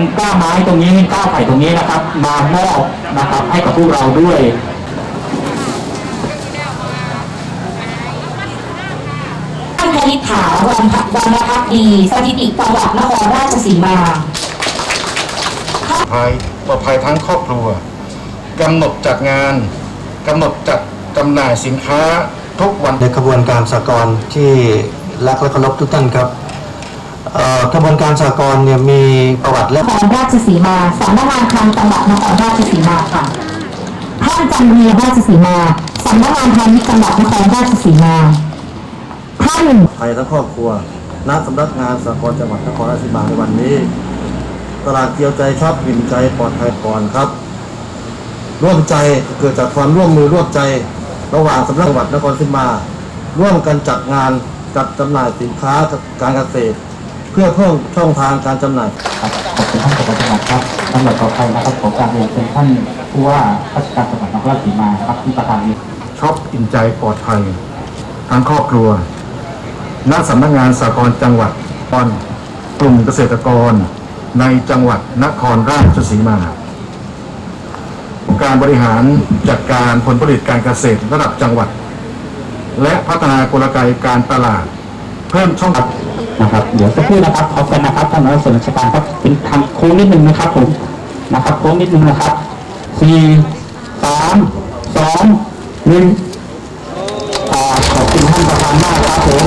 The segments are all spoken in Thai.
ำก้าไม้ตรงนี้ก้าไผ่ตรงนี้นะครับ มามอบนะครับ ให้กับพวกเราด้วยท่านคณิษฐาวันพักวันพักดีสถิติจังหวัดนครราชสีมาภัยปลอดภัยทั้งครอบครัวกำหนดจัดงานกำหนดจัดจำหน่ายสินค้าทุกวันในกระบวนการสากลที่รักและเคารพทุกท่านครับเอ่อ กระบวนการสากลเนี่ยมีประวัติและนครราชสีมาสำนักงานคลังจังหวัดนครราชสีมาค่ะท่านจันเรียราชสีมาสำนักงานพาณิชย์จังหวัดนครราชสีมาท่านภัยทั้งครอบครัวณสำนักงานสากลจังหวัดนครราชสีมาในวันนี้ตลาดเกียวใจชอบอิ่มใจปลอดภัยก่อนครับ ร่วมใจเกิดจากความร่วมมือร่วมใจ ระหว่างสำนักจังหวัดนครราชสีมา ร่วมกันจัดงานจัดจำหน่ายสินค้าการเกษตร เพื่อเพิ่มช่องทางการจำหน่าย ครับขอบคุณท่านประจังหวัดครับสำหรับต่อไปนะครับผมการเรียนเชิญท่านผู้ว่าราชการจังหวัดนครราชสีมาครับที่ประธานนี้ช็อปอิ่มใจปลอดภัยทั้งครอบครัวณสำนักงานสากลจังหวัดปอนกลุ่มเกษตรกร ในจังหวัดนครราชสีมา การบริหารจัดการผลผลิตการเกษตรระดับจังหวัด และพัฒนากลไกการตลาด เพิ่มช่องทาง นะครับ เดี๋ยวสักครู่นะครับพบกันนะครับท่านนายกส่วนราชการครับเป็นทำโค้งนิดนึงนะครับผมนะครับโค้งนิดนึงนะครับสี่สามสองหนึ่งอ่าขอบคุณท่านประธานมากครับผม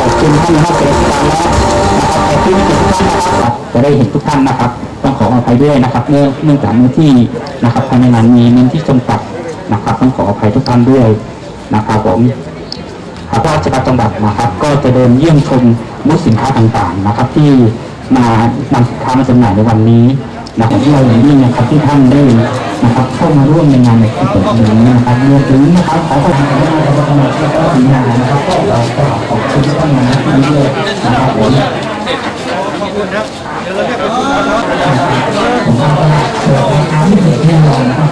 ขอบคุณท่านนายกส่วนราชการแล้วนะครับขอบคุณทุกท่านนะครับจะได้เห็นทุกท่านนะครับ ต้องขออภัยด้วยนะครับ เนื่องเนื่องจากเนื้อที่นะครับภายในงานมีเนื้อที่จำกัดนะครับ ต้องขออภัยทุกท่านด้วยนะครับผม ราชการจังหวัดนะครับ ก็จะเดินเยี่ยมชมมูสสินค้าต่างๆนะครับ ที่มานำสินค้ามาจำหน่ายในวันนี้นะครับที่เราอย่างยิ่นะครับที่ท่านได้นะครับเข้ามาร่วมในงานในที่เกิดนี้นะครับรวมถึงนะครับขอขอบคุณคณะกรรมการและก็ทีมงานนะครับก็เราก็ขอบคุณทุกท่านมาณที่นี้ด้วยนะครับผมผมว่าก็เกิดในทางที่เกิดแน่นอนนะครับ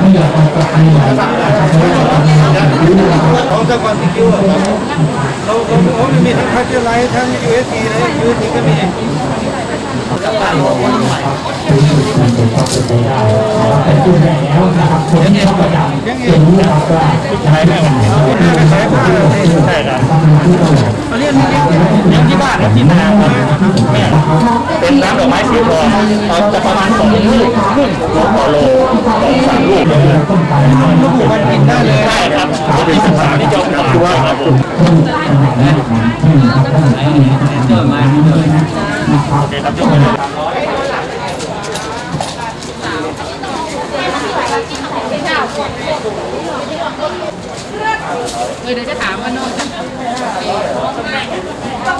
ไม่อยากให้ใครไหนนะครับเพราะว่าเราทำงาน แบบนี้นะครับของสกอตติคิวครับเราเราเรามีทั้งคัสเตอร์ไลท์ทั้ง USB เลย USC ก็มีมันเป็นข้อเป็นไปได้นะครับเป็นผู้แรกแล้วนะครับคนที่เข้าประจำจะรู้นะครับว่าใช้ไม่ไหวใช้ผ้าใช่ครับ ที่เราเรียนยังที่บ้านเนี่ยที่นาครับแม่เป็นน้ำดอกไม้สีทองเอาจะประมาณสองลูกครึ่งต่อโลสองสามลูกเลยลูกมันกินได้เลยใช่ครับที่ศึกษาที่จบกับตัวครับผมโอเคครับจบเลย người đấy sẽ cảm ơn thôi Hãy subscribe cho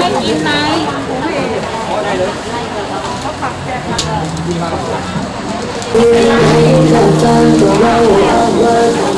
kênh Ghiền Mì Gõ Để không bỏ lỡ những video hấp dẫn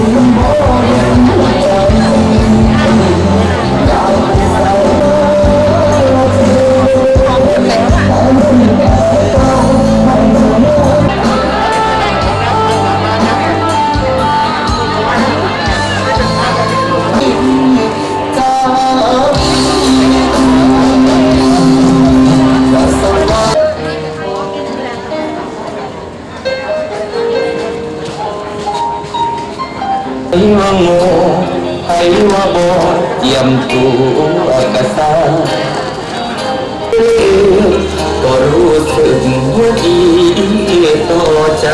ไอ้ โง่ให้ว่าบอเจียมตัวกระซ่าก็รู้สึกว่าดีต่อใจ